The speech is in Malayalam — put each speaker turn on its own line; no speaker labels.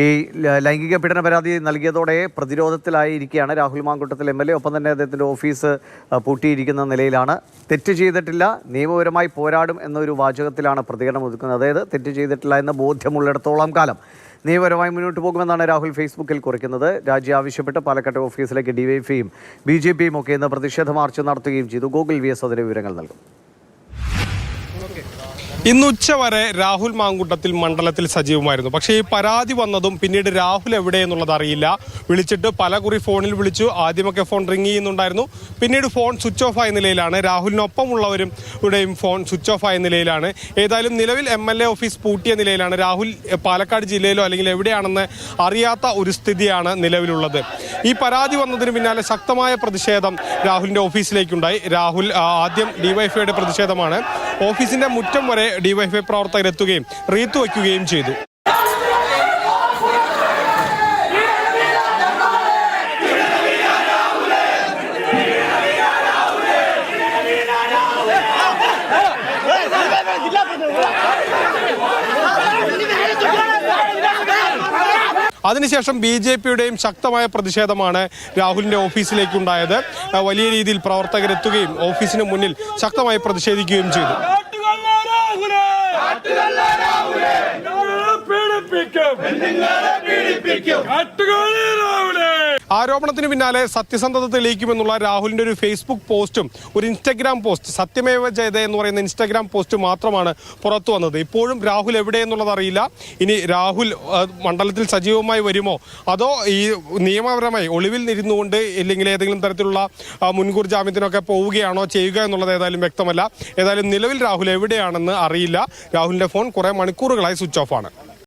ഈ ലൈംഗിക പീഡന പരാതി നൽകിയതോടെ പ്രതിരോധത്തിലായിരിക്കുകയാണ് Rahul Mamkoottathil M L A. ഒപ്പം തന്നെ അദ്ദേഹത്തിന്റെ ഓഫീസ് പൂട്ടിയിരിക്കുന്ന നിലയിലാണ്. തെറ്റ് ചെയ്തിട്ടില്ല നിയമപരമായി പോരാടും എന്നൊരു വാചകത്തിലാണ് പ്രതികരണം ഒതുക്കുന്നത്. അതായത് തെറ്റ് ചെയ്തിട്ടില്ല എന്ന ബോധ്യമുള്ളിടത്തോളം കാലം നിയമപരമായി മുന്നോട്ട് പോകുമെന്നാണ് രാഹുൽ ഫേസ്ബുക്കിൽ കുറിക്കുന്നത്. രാജി ആവശ്യപ്പെട്ട് പാലക്കാട് ഓഫീസിലേക്ക് ഡിവൈഫിയും ബി ജെ പിയും ഒക്കെ ഇന്ന് പ്രതിഷേധ മാർച്ച് നടത്തുകയും ചെയ്തു. ഗൂഗിൾ വി എസ് അതിന്റെ വിവരങ്ങൾ നൽകും.
ഇന്ന് ഉച്ചവരെ രാഹുൽ മാങ്കുട്ടത്തിൽ മണ്ഡലത്തിൽ സജീവമായിരുന്നു. പക്ഷേ ഈ പരാതി വന്നതും പിന്നീട് രാഹുൽ എവിടെ എന്നുള്ളത് അറിയില്ല. വിളിച്ചിട്ട് പല കുറി ഫോണിൽ വിളിച്ചു. ആദ്യമൊക്കെ ഫോൺ റിങ് ചെയ്യുന്നുണ്ടായിരുന്നു. പിന്നീട് ഫോൺ സ്വിച്ച് ഓഫ് ആയ നിലയിലാണ്. രാഹുലിനൊപ്പമുള്ളവരും ഇവിടെയും ഫോൺ സ്വിച്ച് ഓഫ് ആയ നിലയിലാണ്. ഏതായാലും നിലവിൽ എം എൽ എ ഓഫീസ് പൂട്ടിയ നിലയിലാണ്. രാഹുൽ പാലക്കാട് ജില്ലയിലോ അല്ലെങ്കിൽ എവിടെയാണെന്ന് അറിയാത്ത ഒരു സ്ഥിതിയാണ് നിലവിലുള്ളത്. ഈ പരാതി വന്നതിന് പിന്നാലെ ശക്തമായ പ്രതിഷേധം രാഹുലിന്റെ ഓഫീസിലേക്കുണ്ടായി. രാഹുൽ ആദ്യം ഡിവൈഫൈയുടെ പ്രതിഷേധമാണ്. ഓഫീസിന്റെ മുറ്റം വരെ ഡിവൈഎഫ്ഐ പ്രവർത്തകർ എത്തുകയും റീത്ത് വയ്ക്കുകയും ചെയ്തു. അതിനുശേഷം ബി ജെ പിയുടെയും ശക്തമായ പ്രതിഷേധമാണ് രാഹുലിന്റെ ഓഫീസിലേക്കുണ്ടായത്. വലിയ രീതിയിൽ പ്രവർത്തകരെത്തുകയും ഓഫീസിന് മുന്നിൽ ശക്തമായി പ്രതിഷേധിക്കുകയും ചെയ്തു. ആരോപണത്തിന് പിന്നാലെ സത്യസന്ധത തെളിയിക്കുമെന്നുള്ള രാഹുലിന്റെ ഒരു ഫേസ്ബുക്ക് പോസ്റ്റും ഒരു ഇൻസ്റ്റഗ്രാം പോസ്റ്റ് സത്യമേവ ജയത എന്ന് പറയുന്ന ഇൻസ്റ്റഗ്രാം പോസ്റ്റ് മാത്രമാണ് പുറത്തു വന്നത്. ഇപ്പോഴും രാഹുൽ എവിടെയെന്നുള്ളത് അറിയില്ല. ഇനി രാഹുൽ മണ്ഡലത്തിൽ സജീവമായി വരുമോ? അതോ ഈ നിയമപരമായി ഒളിവിൽ നിരുന്നുകൊണ്ട് ഇല്ലെങ്കിൽ ഏതെങ്കിലും തരത്തിലുള്ള മുൻകൂർ ജാമ്യത്തിനൊക്കെ പോവുകയാണോ ചെയ്യുക എന്നുള്ളത് ഏതായാലും വ്യക്തമല്ല. ഏതായാലും നിലവിൽ രാഹുൽ എവിടെയാണെന്ന് അറിയില്ല. രാഹുലിന്റെ ഫോൺ കുറെ മണിക്കൂറുകളായി സ്വിച്ച് ഓഫ് ആണ്.